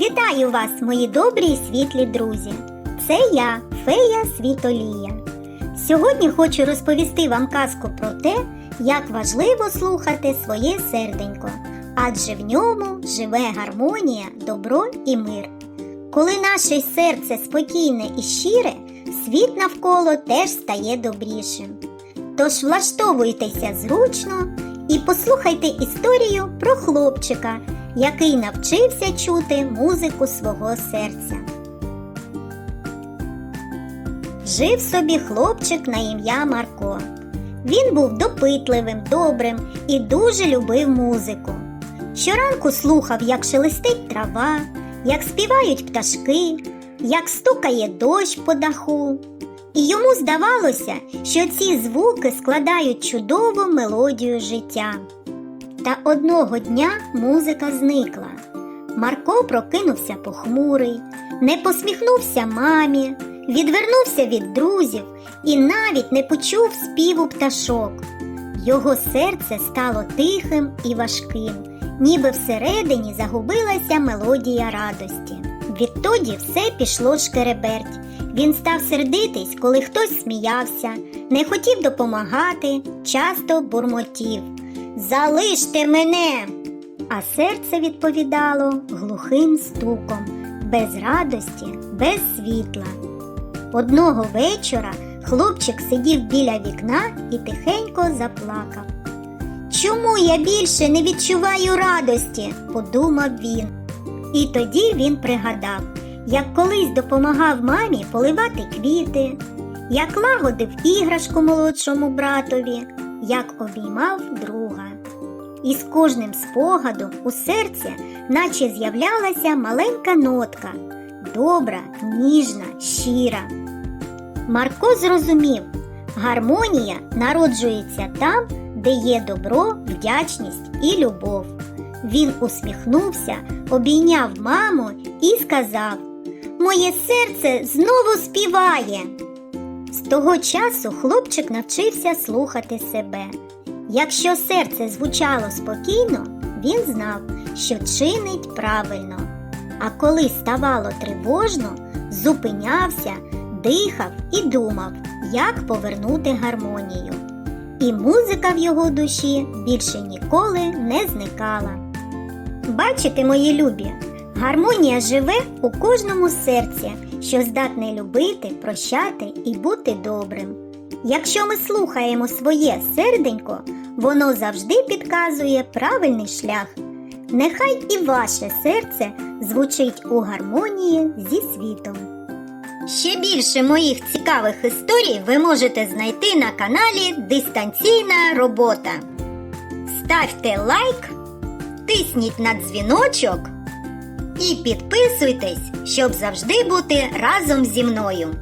Вітаю вас, мої добрі і світлі друзі! Це я, фея Світолія. Сьогодні хочу розповісти вам казку про те, як важливо слухати своє серденько, адже в ньому живе гармонія, добро і мир. Коли наше серце спокійне і щире, світ навколо теж стає добрішим. Тож влаштовуйтеся зручно і послухайте історію про хлопчика, який навчився чути музику свого серця. Жив собі хлопчик на ім'я Марко. Він був допитливим, добрим і дуже любив музику. Щоранку слухав, як шелестить трава, як співають пташки, як стукає дощ по даху. І йому здавалося, що ці звуки складають чудову мелодію життя. Та одного дня музика зникла. Марко прокинувся похмурий, не посміхнувся мамі, відвернувся від друзів і навіть не почув співу пташок. Його серце стало тихим і важким, ніби всередині загубилася мелодія радості. Відтоді все пішло шкереберть. Він став сердитись, коли хтось сміявся, не хотів допомагати, часто бурмотів. Залиште мене! А серце відповідало глухим стуком, без радості, без світла. Одного вечора хлопчик сидів біля вікна і тихенько заплакав. Чому я більше не відчуваю радості? подумав він. І тоді він пригадав, як колись допомагав мамі поливати квіти, як лагодив іграшку молодшому братові, як обіймав друга. І з кожним спогадом у серці наче з'являлася маленька нотка добра, ніжна, щира. Марко зрозумів, гармонія народжується там, де є добро, вдячність і любов. Він усміхнувся, обійняв маму і сказав: Моє серце знову співає. З того часу хлопчик навчився слухати себе. Якщо серце звучало спокійно, він знав, що чинить правильно. А коли ставало тривожно, зупинявся, дихав і думав, як повернути гармонію. І музика в його душі більше ніколи не зникала. Бачите, мої любі, гармонія живе у кожному серці, що здатне любити, прощати і бути добрим. Якщо ми слухаємо своє серденько, воно завжди підказує правильний шлях. Нехай і ваше серце звучить у гармонії зі світом. Ще більше моїх цікавих історій ви можете знайти на каналі Дистанційна робота. Ставте лайк, тисніть на дзвіночок і підписуйтесь, щоб завжди бути разом зі мною.